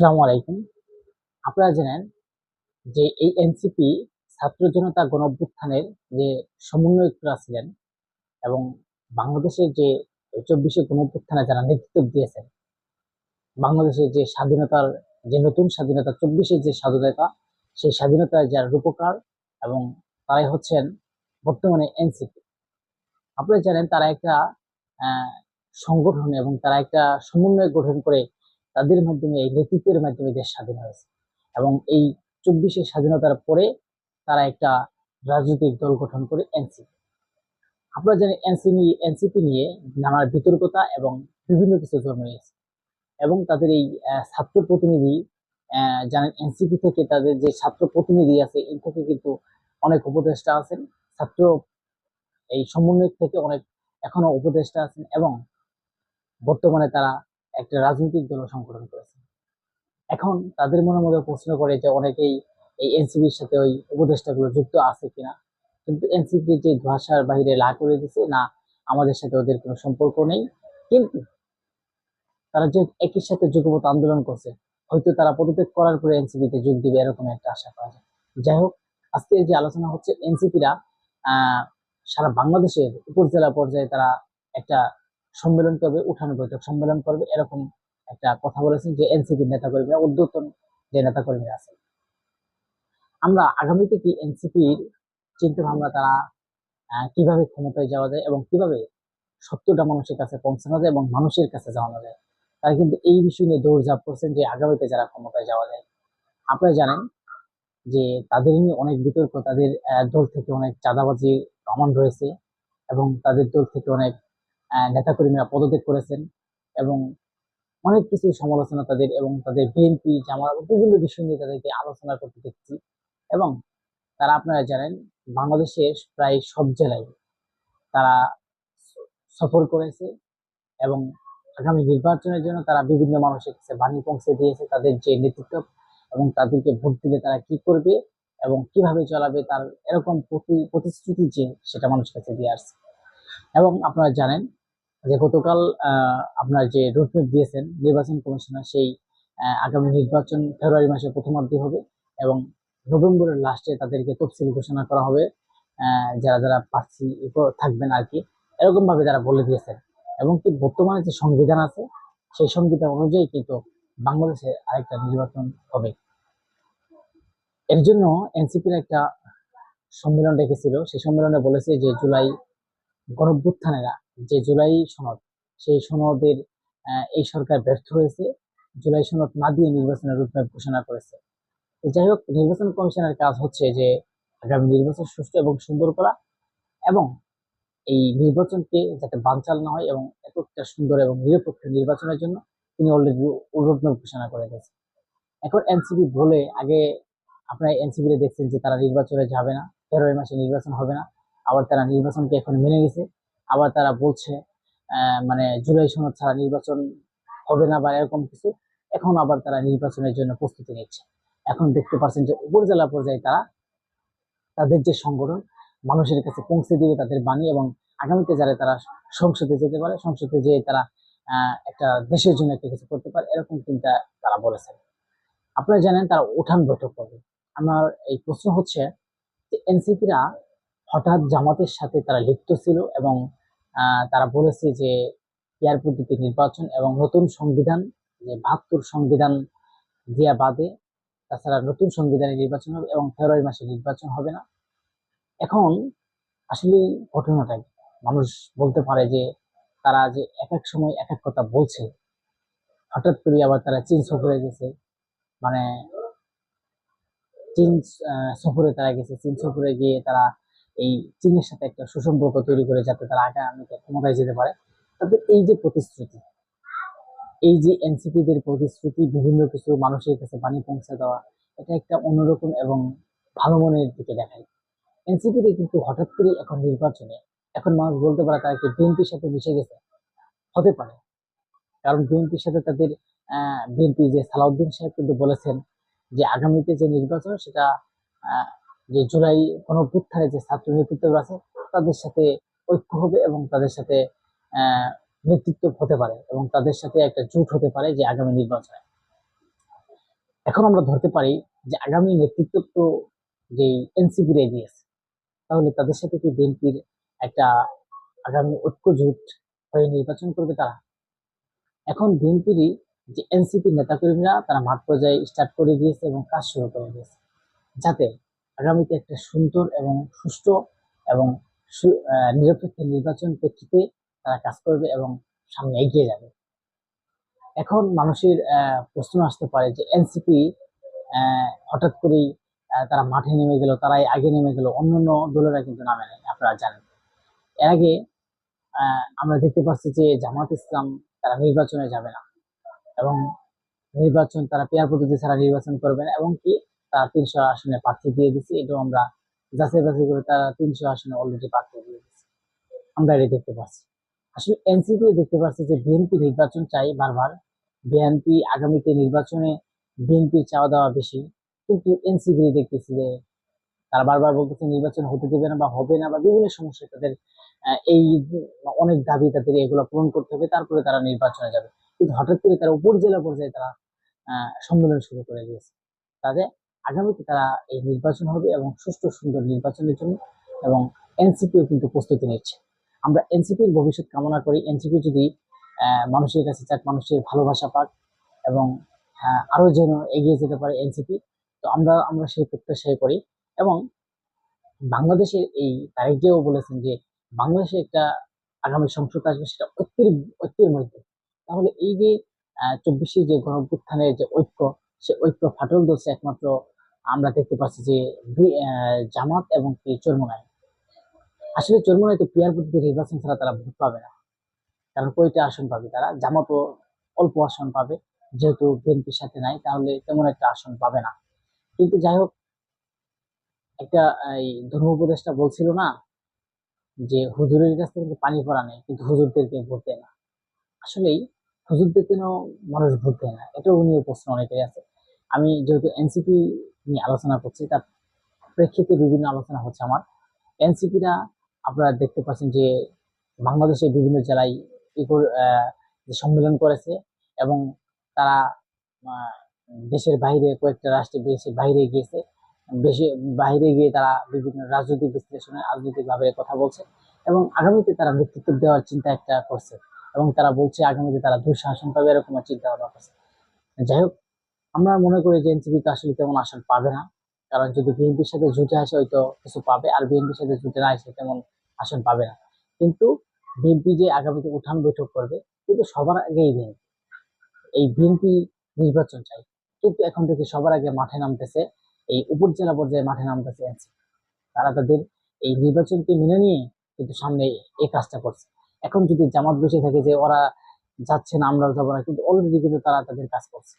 আসসালামু আলাইকুম। আপনারা জানেন যে এই এনসিপি ছাত্র জনতা গণ অভ্যুত্থানের যে সমন্বয়করা ছিলেন এবং বাংলাদেশের যে চব্বিশে গণ অভ্যুত্থানে যারা নেতৃত্ব দিয়েছেন, বাংলাদেশের যে স্বাধীনতার যে নতুন স্বাধীনতা, চব্বিশে যে স্বাধীনতা, সেই স্বাধীনতার যারা রূপকার এবং তারাই হচ্ছেন বর্তমানে এনসিপি। আপনারা জানেন তারা একটা সংগঠন এবং তারা একটা সমন্বয় গঠন করে তাদের মাধ্যমে, এই নেতৃত্বের মাধ্যমে দেশ স্বাধীন হয়েছে। এবং এই চব্বিশে স্বাধীনতার পরে তারা একটা রাজনৈতিক দল গঠন করে এনসিপি। আপনারা জানেন, এনসিপি এনসিপি নিয়ে নানা বিতর্কতা এবং বিভিন্ন কিছু জন্ম নিয়েছে। এবং তাদের এই ছাত্র প্রতিনিধি জানেন, এনসিপি থেকে তাদের যে ছাত্র প্রতিনিধি আছে, এর থেকে কিন্তু অনেক উপদেষ্টা আছেন। ছাত্র, এই সমন্বয় থেকে অনেক এখনও উপদেষ্টা আছেন এবং বর্তমানে তারা একটা রাজনৈতিক দল সংগঠন করেছে। এখন তাদের মনের মধ্যে প্রশ্ন করে যে অনেকেই এই এনসিপির সাথে ওই উপদেষ্টাগুলো যুক্ত আছে কিনা। কিন্তু এনসিপি যে ভাষার বাইরে লা করে দিছে, না, আমাদের সাথে ওদের কোনো সম্পর্ক নেই। কিন্তু তারা যে একই সাথে যুগপথ আন্দোলন করছে, হয়তো তারা পদত্যাগ করার পরে এনসিপিতে যোগ দিবে এরকম একটা আশা করা যায়। যাই হোক, আজকে যে আলোচনা হচ্ছে, এনসিপিরা সারা বাংলাদেশের উপজেলা পর্যায়ে তারা একটা সম্মেলন করবে, উঠান বৈঠক সম্মেলন করবে, এরকম একটা কথা বলেছেন যে এনসিপির নেতাকর্মীরা উদ্যোতন যে নেতাকর্মীরা আছেন। আমরা আগামীতে কি এনসিপির চিন্তা ভাবনা তারা কীভাবে ক্ষমতায় যাওয়া যায় এবং কীভাবে সত্যটা মানুষের কাছে পৌঁছানো যায় এবং মানুষের কাছে যাওয়ানো যায়, তারা কিন্তু এই বিষয় নিয়ে দৌড়ঝাঁপ করছেন যে আগামীতে যারা ক্ষমতায় যাওয়া যায়। আপনারা জানেন যে তাদের নিয়ে অনেক বিতর্ক, তাদের দল থেকে অনেক চাঁদাবাজি প্রমাণ রয়েছে এবং তাদের দল থেকে অনেক নেতাকর্মীরা পদত্যাগ করেছেন এবং অনেক কিছু সমালোচনা তাদের এবং তাদের বিএনপি জামাত বিভিন্ন বিষয় নিয়ে তাদেরকে আলোচনা করতে দেখছি এবং তারা আপনারা জানেন বাংলাদেশের প্রায় সব জেলায় তারা সফর করেছে এবং আগামী নির্বাচনের জন্য তারা বিভিন্ন মানুষের কাছে বাণী পৌঁছে দিয়েছে তাদের যে নেতৃত্ব এবং তাদেরকে ভোট দিলে তারা কি করবে এবং কীভাবে চলাবে তার এরকম প্রতি- প্রতিশ্রুতি যে সেটা মানুষের কাছে দিয়ে আসছে। এবং আপনারা জানেন যে গতকাল আপনার যে রোডম্যাপ দিয়েছেন নির্বাচন কমিশনার, সেই আগামী নির্বাচন ফেব্রুয়ারি মাসের প্রথমার্ধে হবে এবং নভেম্বরের লাস্টে তাদেরকে তফসিল ঘোষণা করা হবে যারা যারা প্রার্থী থাকবেন আর কি এরকম ভাবে যারা বলে দিয়েছেন। এবং কি বর্তমানে যে সংবিধান আছে, সেই সংবিধান অনুযায়ী কিন্তু বাংলাদেশে আরেকটা নির্বাচন হবে। এর জন্য এনসিপির একটা সম্মেলন রেখেছিল সেই সম্মেলনে বলেছে যে জুলাই গণভ্যুত্থানেরা যে জুলাই সনদ, সেই সনদের এই সরকার ব্যর্থ হয়েছে। জুলাই সনদ না দিয়ে নির্বাচনের রূপরেখ ঘোষণা করেছে। যাই হোক, নির্বাচন কমিশনের কাজ হচ্ছে যে আগামী নির্বাচন সুষ্ঠু এবং সুন্দর করা এবং এই নির্বাচনকে যাতে বানচাল না হয় এবং একটা সুন্দর এবং নিরপেক্ষ নির্বাচনের জন্য তিনি অলরেডি রোডম্যাপ ঘোষণা করে গেছেন। এখন এনসিপি বলে আগে আপনারা এনসিপি দেখছেন যে তারা নির্বাচনে যাবে না ফেব্রুয়ারি মাসে নির্বাচন হবে না, আবার তারা নির্বাচনকে এখন মেনে নিছে। আবার তারা বলছে মানে জুলাই সনদ ছাড়া নির্বাচন হবে না বা এরকম কিছু। এখন আবার তারা নির্বাচনের জন্য প্রস্তুতি নিচ্ছে। এখন দেখতে পাচ্ছেন যে উপজেলা পর্যায়ে তারা তাদের যে সংগঠন, মানুষের কাছে পৌঁছে দিবে তাদের বাণী এবং আগামীতে যারা তারা সংসদে যেতে পারে, সংসদে যেয়ে তারা একটা দেশের জন্য একটা কিছু করতে পারে, এরকম চিন্তা তারা বলেছেন। আপনারা জানেন তারা উঠান বৈঠক করবে। আমার এই প্রশ্ন হচ্ছে যে এনসিপিরা হঠাৎ জামাতের সাথে তারা লিপ্ত ছিল এবং তারা বলেছে যে ইয়ার পদ্ধতি নির্বাচন এবং নতুন সংবিধান, যে বাহাত্তর সংবিধান দিয়া বাদে তাছাড়া নতুন সংবিধানে নির্বাচন হবে এবং ফেব্রুয়ারি মাসে নির্বাচন হবে না। এখন আসলে ঘটনাটাই মানুষ বলতে পারে যে তারা যে এক এক সময় এক এক কথা বলছে। হঠাৎ করে আবার তারা চীন সফরে গেছে। মানে চীন সফরে তারা গেছে। চীন সফরে গিয়ে তারা এই চীনের সাথে একটা সুসম্পর্ক তৈরি করে যাতে তারা আগামীতে ক্ষমতায় যেতে পারে। তাদের এই যে প্রতিশ্রুতি, এই যে এনসিপিদের প্রতিশ্রুতি, বিভিন্ন কিছু মানুষের কাছে বাণী পৌঁছে দেওয়া, এটা একটা অন্যরকম এবং ভালো মনের দিকে দেখায়। এনসিপি কিন্তু হঠাৎ করে এখন নির্বাচনে, এখন মানুষ বলতে পারে তারা কি বিএনপির সাথে মিশে গেছে? হতে পারে। কারণ বিএনপির সাথে তাদের বিএনপি যে সালাউদ্দিন সাহেব কিন্তু বলেছেন যে আগামীতে যে নির্বাচন সেটা যে জুলাই গণঅভ্যুত্থানে যে ছাত্র নেতৃত্ব আছে, তাদের সাথে ঐক্য হবে এবং তাদের সাথে নেতৃত্ব হতে পারে এবং তাদের সাথে একটা জোট হতে পারে যে আগামী নির্বাচনে। এখন আমরা ধরতে পারি যে আগামী নেতৃত্ব তো যেই এনসিপির দিয়েছে তাহলে তাদের সাথে কি বিএনপির একটা আগামী ঐক্য জোট হয়ে নির্বাচন করবে তারা? এখন বিএনপিরই যে এনসিপির নেতাকর্মীরা তারা মাঠ পর্যায়ে স্টার্ট করে দিয়েছে এবং কাজ শুরু করে দিয়েছে। যাতে আগামীতে একটা সুন্দর এবং সুষ্ঠু এবং নিরপেক্ষ নির্বাচন প্রেক্ষিতে তারা কাজ করবে এবং সামনে এগিয়ে যাবে। এখন মানুষের প্রশ্ন আসতে পারে যে এনসিপি হঠাৎ করেই তারা মাঠে নেমে গেল, তারাই আগে নেমে গেল, অন্যান্য দলেরা কিন্তু নামে নেয় আপনারা জানেন। এর আগে আমরা দেখতে পাচ্ছি যে জামাত ইসলাম তারা নির্বাচনে যাবে না এবং নির্বাচন তারা পেয়ার পদ্ধতি ছাড়া নির্বাচন করবে না, এবং কি তারা তিনশো আসনে প্রার্থী দিয়ে দিচ্ছে এটাও আমরা যাচাই বাছাই করে তারা তিনশো আসনে অলরেডি প্রার্থী দিয়ে দিচ্ছে আমরা এটা দেখতে পাচ্ছি। আসলে এনসিপি দেখতে পাচ্ছি যে বিএনপি নির্বাচন চাই বারবার। বিএনপি আগামীতে নির্বাচনে বিএনপির চাওয়া দেওয়া বেশি। কিন্তু এনসিপি দেখতেছি যে তারা বারবার বলতেছে নির্বাচন হতে দেবে না বা হবে না বা বিভিন্ন সমস্যা তাদের এই অনেক দাবি তাদের এগুলো পূরণ করতে হবে, তারপরে তারা নির্বাচনে যাবে। কিন্তু হঠাৎ করে তারা উপজেলা পর্যায়ে তারা সম্মেলন শুরু করে দিয়েছে। তাদের আগামীতে তারা এই নির্বাচন হবে এবং সুষ্ঠু সুন্দর নির্বাচনের জন্য এবং এনসিপিও কিন্তু প্রস্তুতি নিচ্ছে। আমরা এনসিপির ভবিষ্যৎ কামনা করি। এনসিপি যদি মানুষের কাছে চাক মানুষের ভালোবাসা পাক এবং আহ, আরও যেন এগিয়ে যেতে পারে এনসিপি তো আমরা আমরা সেই প্রত্যাশাই করি। এবং বাংলাদেশের এই তারিখেও বলেছেন যে বাংলাদেশে একটা আগামী সংসদ আসবে সেটা ঐক্যের ঐক্যের মধ্যে। তাহলে এই যে চব্বিশে যে গণঅভ্যুত্থানের যে ঐক্য সে ঐক্য ফাটল ধরছে একমাত্র আমরা দেখতে পাচ্ছি যে জামাত এবং কি চরমোনাই। আসলে চরমোনাই তো পিয়ার পদ্ধতি নির্বাচন ছাড়া তারা ভোট পাবে না। কারণ কয়টা আসন পাবে তারা? জামাতও অল্প আসন পাবে। যেহেতু বিএনপির সাথে নাই, তাহলে তেমন একটা আসন পাবে না। কিন্তু যাই হোক, একটা, এই ধর্ম উপদেষ্টা বলছিল না যে হুজুরের কাছ থেকে পানি পড়া নেই, কিন্তু হুজুরদেরকে ভোট দেয় না। আসলেই হুজুরদের কেন মানুষ ভোট দেয় না? এটাও নিয়ে প্রশ্ন অনেকেই আছে। আমি যেহেতু এনসিপি নিয়ে আলোচনা করছি। তার প্রেক্ষিতে বিভিন্ন আলোচনা হচ্ছে আমার। এনসিপিরা আপনারা দেখতে পাচ্ছেন যে বাংলাদেশের বিভিন্ন জেলায় সম্মেলন করেছে এবং তারা দেশের বাইরে কয়েকটা রাষ্ট্রে দেশের বাইরে গিয়েছে। বেশি, বাইরে গিয়ে তারা বিভিন্ন রাজনৈতিক বিশ্লেষণে রাজনৈতিক ভাবে কথা বলছে এবং আগামীতে তারা নেতৃত্ব দেওয়ার চিন্তা একটা করছে এবং তারা বলছে আগামীতে তারা দুঃশাসন পাবে এরকম চিন্তা ভাবনা করছে। যাই হোক আমরা মনে করি যে এনসিপি তো আসলে তেমন আসন পাবে না। কারণ যদি বিএনপির সাথে জুটে আসে, হয়তো কিছু পাবে। আর বিএনপির সাথে জুটে না আসে, তেমন আসন পাবে না। কিন্তু বিএনপি যে আগামীতে উঠান বৈঠক করবে কিন্তু সবার আগে এই বিএনপি। এই বিএনপি নির্বাচন চাই। কিন্তু এখন থেকে সবার আগে মাঠে নামতেছে, এই উপজেলা পর্যায়ে মাঠে নামতেছে এনসিপি। তারা তাদের এই নির্বাচনকে মেনে নিয়ে কিন্তু সামনে এই কাজটা করছে। এখন যদি জামাত বসে থাকে যে ওরা যাচ্ছে না, আমরাও যাব না, কিন্তু অলরেডি কিন্তু তারা তাদের কাজ করছে।